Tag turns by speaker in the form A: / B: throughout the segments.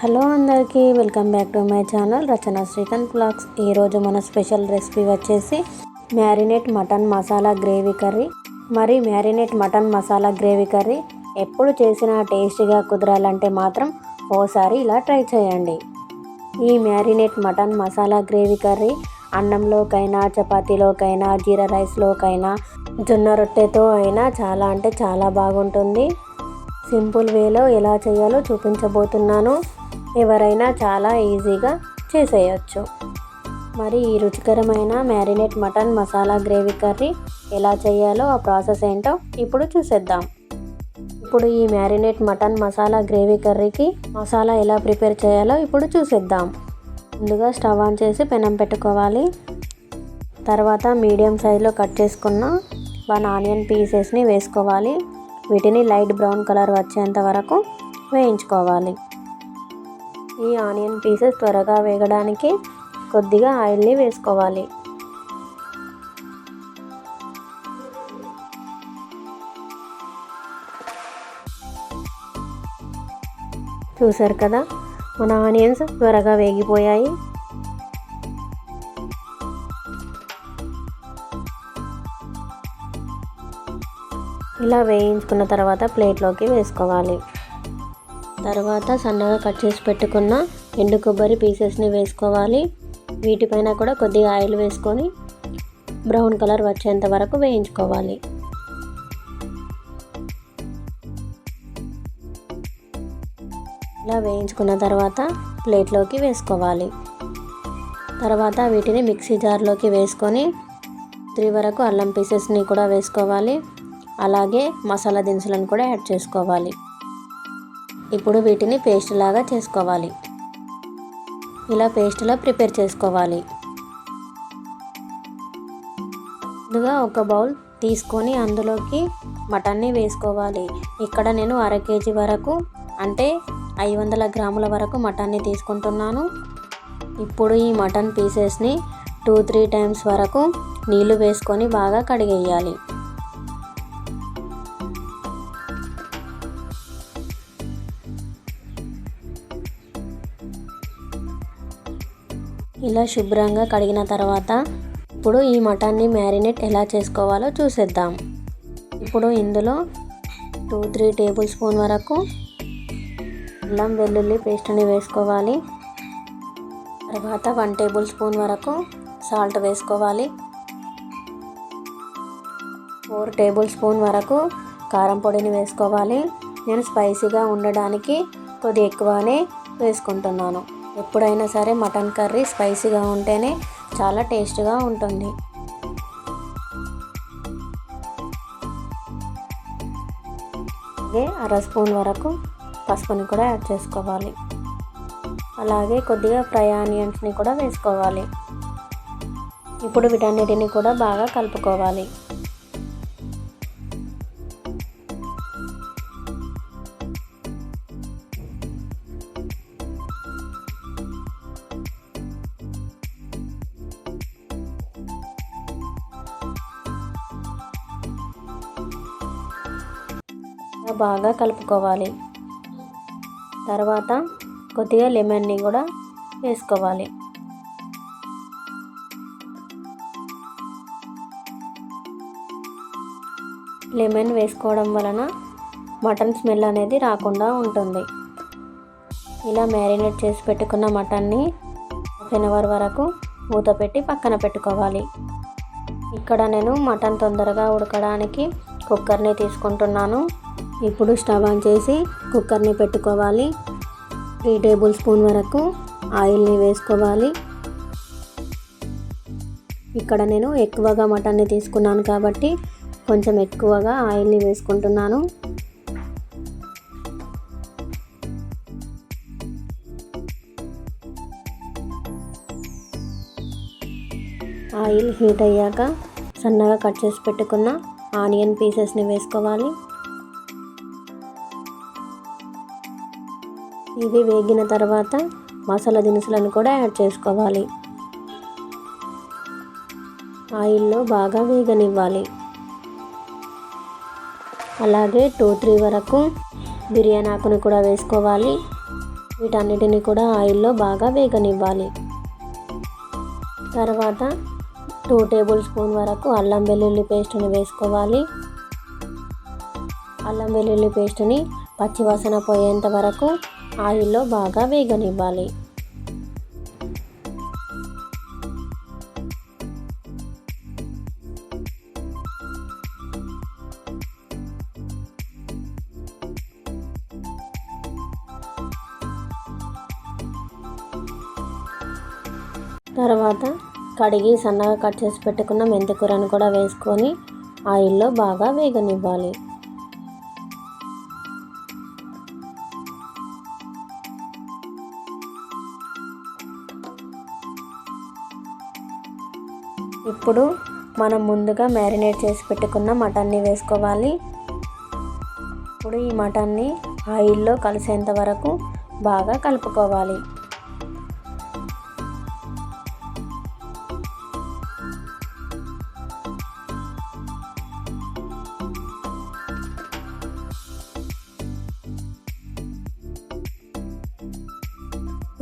A: Hello అందరికీ welcome back to my channel Rachana Srikanth blogs. ఈరోజు మన స్పెషల్ రెసిపీ వచ్చేసి marinate mutton masala gravy curry. మరి marinate mutton masala gravy curry ఎప్పుడు చేసినా టేస్టీగా కుదరాలంటే మాత్రం ఓసారి ఇలా ట్రై చేయండి. ఈ marinate mutton masala gravy curry అన్నంలోకైనా చపాతీలోకైనా జీరా రైస్లోకైనా జొన్న రొట్టెతో అయినా చాలా అంటే చాలా బాగుంటుంది. సింపుల్ వేలో ఎలా చేయాలో చూపించబోతున్నాను. ఎవరైనా చాలా ఈజీగా చేసేయచ్చు. మరి ఈ రుచికరమైన marinate mutton masala gravy curry ఎలా చేయాలో ఆ ప్రాసెస్ ఏంటో ఇప్పుడు చూసేద్దాం. ఇప్పుడు ఈ మ్యారినేట్ మటన్ మసాలా గ్రేవీ కర్రీకి మసాలా ఎలా ప్రిపేర్ చేయాలో ఇప్పుడు చూసేద్దాం. ముందుగా స్టవ్ ఆన్ చేసి పెనం పెట్టుకోవాలి. తర్వాత మీడియం సైజులో కట్ చేసుకున్న వన్ ఆనియన్ పీసెస్ని వేసుకోవాలి. వీటిని లైట్ బ్రౌన్ కలర్ వచ్చేంత వరకు వేయించుకోవాలి. ఈ ఆనియన్ పీసెస్ త్వరగా వేగడానికి కొద్దిగా ఆయిల్ని వేసుకోవాలి. చూసారు కదా? మన ఆనియన్స్ త్వరగా వేగిపోయాయి. ఇలా వేయించుకున్న తర్వాత ప్లేట్లోకి వేసుకోవాలి. తర్వాత సన్నగా కట్ చేసి పెట్టుకున్న ఎండు కొబ్బరి పీసెస్ని వేసుకోవాలి. వీటిపైన కూడా కొద్దిగా ఆయిల్ వేసుకొని బ్రౌన్ కలర్ వచ్చేంత వరకు వేయించుకోవాలి. ఇలా వేయించుకున్న తర్వాత ప్లేట్లోకి వేసుకోవాలి. తర్వాత వీటిని మిక్సీ జార్లోకి వేసుకొని త్రీ వరకు అల్లం పీసెస్ని కూడా వేసుకోవాలి. అలాగే మసాలా దినుసులను కూడా యాడ్ చేసుకోవాలి. ఇప్పుడు వీటిని పేస్ట్ లాగా చేసుకోవాలి. ఇలా పేస్ట్లా ప్రిపేర్ చేసుకోవాలి. ముందుగా ఒక బౌల్ తీసుకొని అందులోకి మటన్ని వేసుకోవాలి. ఇక్కడ నేను అర కేజీ వరకు అంటే ఐదు వందల గ్రాముల వరకు మటన్ని తీసుకుంటున్నాను. ఇప్పుడు ఈ మటన్ పీసెస్ని టూ త్రీ టైమ్స్ వరకు నీళ్ళు వేసుకొని బాగా కడిగేయాలి. ఇలా శుభ్రంగా కడిగిన తర్వాత ఇప్పుడు ఈ మటన్ని మ్యారినేట్ ఎలా చేసుకోవాలో చూసేద్దాం. ఇప్పుడు ఇందులో టూ త్రీ టేబుల్ స్పూన్ వరకు అల్లం వెల్లుల్లి పేస్ట్ని వేసుకోవాలి. తర్వాత వన్ టేబుల్ స్పూన్ వరకు సాల్ట్ వేసుకోవాలి. ఫోర్ టేబుల్ స్పూన్ వరకు కారం పొడిని వేసుకోవాలి. నేను స్పైసీగా ఉండడానికి కొద్ది ఎక్కువనే వేసుకుంటున్నాను. ఎప్పుడైనా సరే మటన్ కర్రీ స్పైసీగా ఉంటేనే చాలా టేస్ట్గా ఉంటుంది. అలాగే అర స్పూన్ వరకు పసుపుని కూడా యాడ్ చేసుకోవాలి. అలాగే కొద్దిగా ఫ్రై ఆనియన్స్ని కూడా వేసుకోవాలి. ఇప్పుడు వీటన్నిటిని కూడా బాగా కలుపుకోవాలి. బాగా కలుపుకోవాలి. తర్వాత కొద్దిగా లెమన్ని కూడా వేసుకోవాలి. లెమన్ వేసుకోవడం వలన మటన్ స్మెల్ అనేది రాకుండా ఉంటుంది. ఇలా మ్యారినేట్ చేసి పెట్టుకున్న మటన్ని హాఫ్ అన్ అవర్ వరకు మూత పెట్టి పక్కన పెట్టుకోవాలి. ఇక్కడ నేను మటన్ తొందరగా ఉడకడానికి కుక్కర్ని తీసుకుంటున్నాను. ఇప్పుడు స్టవ్ ఆన్ చేసి కుక్కర్ని పెట్టుకోవాలి. త్రీ టేబుల్ స్పూన్ వరకు ఆయిల్ని వేసుకోవాలి. ఇక్కడ నేను ఎక్కువగా మటన్ని తీసుకున్నాను కాబట్టి కొంచెం ఎక్కువగా ఆయిల్ని వేసుకుంటున్నాను. ఆయిల్ హీట్ అయ్యాక సన్నగా కట్ చేసి పెట్టుకున్న ఆనియన్ పీసెస్ని వేసుకోవాలి. ఇవి వేగిన తర్వాత మసాలా దినుసులను కూడా యాడ్ చేసుకోవాలి. ఆయిల్లో బాగా వేగనివ్వాలి. అలాగే టూ త్రీ వరకు బిర్యానీ ఆకును కూడా వేసుకోవాలి. వీటన్నిటిని కూడా ఆయిల్లో బాగా వేగనివ్వాలి. తర్వాత టూ టేబుల్ స్పూన్ వరకు అల్లం వెల్లుల్లి పేస్ట్ని వేసుకోవాలి. అల్లం వెల్లుల్లి పేస్ట్ని పచ్చివాసన పోయేంత వరకు ఆయిల్లో బాగా వేగనివ్వాలి. తర్వాత కడిగి సన్నగా కట్ చేసి పెట్టుకున్న మెంతికూరను కూడా వేసుకొని ఆయిల్లో బాగా వేగనివ్వాలి. ఇప్పుడు మనం ముందుగా మ్యారినేట్ చేసి పెట్టుకున్న మటన్ని వేసుకోవాలి. ఇప్పుడు ఈ మటన్ని ఆయిల్లో కలిసేంత వరకు బాగా కలుపుకోవాలి.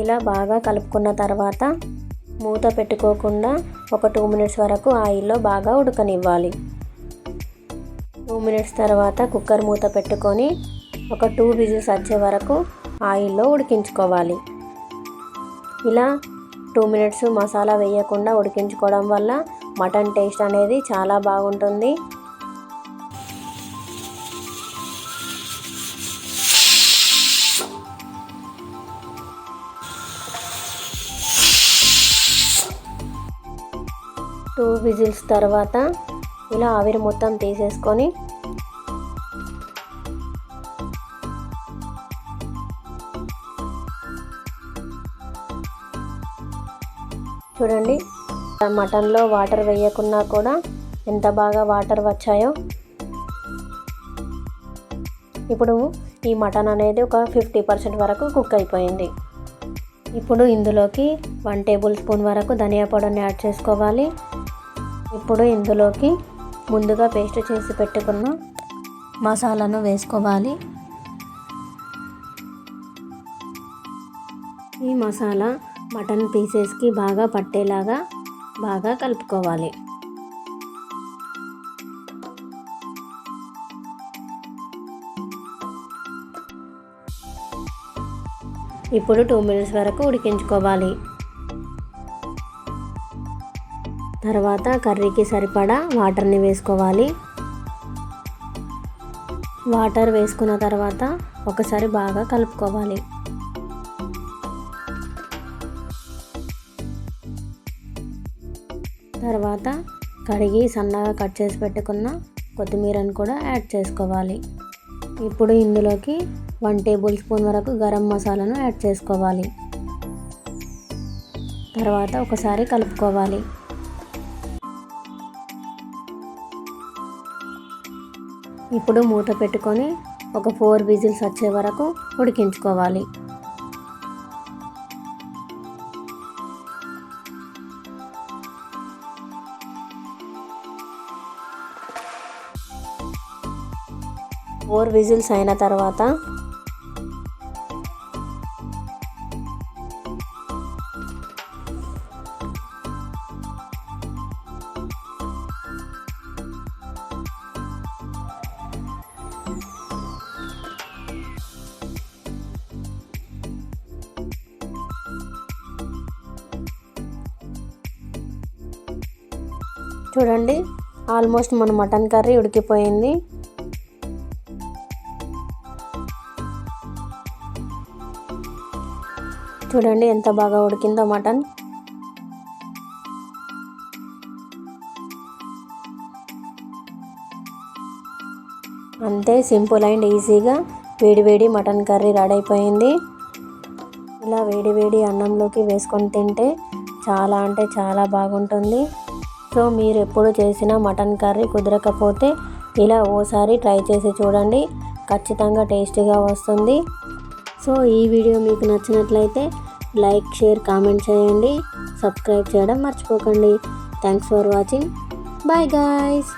A: ఇలా బాగా కలుపుకున్న తర్వాత మూత పెట్టుకోకుండా ఒక టూ మినిట్స్ వరకు ఆయిల్లో బాగా ఉడకనివ్వాలి. టూ మినిట్స్ తర్వాత కుక్కర్ మూత పెట్టుకొని ఒక టూ విజిల్స్ వచ్చే వరకు ఆయిల్లో ఉడికించుకోవాలి. ఇలా టూ మినిట్స్ మసాలా వేయకుండా ఉడికించుకోవడం వల్ల మటన్ టేస్ట్ అనేది చాలా బాగుంటుంది. టూ విజిల్స్ తర్వాత ఇలా ఆవిరి మొత్తం తీసేసుకొని చూడండి మటన్లో వాటర్ వేయకున్నా కూడా ఎంత బాగా వాటర్ వచ్చాయో. ఇప్పుడు ఈ మటన్ అనేది ఒక ఫిఫ్టీ పర్సెంట్ వరకు కుక్ అయిపోయింది. ఇప్పుడు ఇందులోకి వన్ టేబుల్ స్పూన్ వరకు ధనియా పౌడర్ని యాడ్ చేసుకోవాలి. ఇప్పుడు ఇందులోకి ముందుగా పేస్ట్ చేసి పెట్టుకున్న మసాలాను వేసుకోవాలి. ఈ మసాలా మటన్ పీసెస్కి బాగా పట్టేలాగా బాగా కలుపుకోవాలి. ఇప్పుడు టూ మినిట్స్ వరకు ఉడికించుకోవాలి. తర్వాత కర్రీకి సరిపడా వాటర్ని వేసుకోవాలి. వాటర్ వేసుకున్న తర్వాత ఒకసారి బాగా కలుపుకోవాలి. తర్వాత కడిగి సన్నగా కట్ చేసి పెట్టుకున్న కొత్తిమీరను కూడా యాడ్ చేసుకోవాలి. ఇప్పుడు ఇందులోకి వన్ టేబుల్ స్పూన్ వరకు గరం మసాలాను యాడ్ చేసుకోవాలి. తర్వాత ఒకసారి కలుపుకోవాలి. ఇప్పుడు మూత పెట్టుకొని ఒక ఫోర్ విజిల్స్ వచ్చే వరకు ఉడికించుకోవాలి. ఫోర్ విజిల్స్ అయిన తర్వాత చూడండి ఆల్మోస్ట్ మన మటన్ కర్రీ ఉడికిపోయింది. చూడండి ఎంత బాగా ఉడికిందో మటన్. అంతే సింపుల్ అండ్ ఈజీగా వేడివేడి మటన్ కర్రీ రెడీ అయిపోయింది. ఇలా వేడివేడి అన్నంలోకి వేసుకొని తింటే చాలా అంటే చాలా బాగుంటుంది. సో మీరు ఎప్పుడు చేసిన మటన్ కర్రీ కుదరకపోతే ఇలా ఓసారి ట్రై చేసి చూడండి. ఖచ్చితంగా టేస్టీగా వస్తుంది. సో ఈ వీడియో మీకు నచ్చినట్లయితే లైక్ షేర్ కామెంట్ చేయండి. సబ్స్క్రైబ్ చేయడం మర్చిపోకండి. Thanks for watching. Bye guys.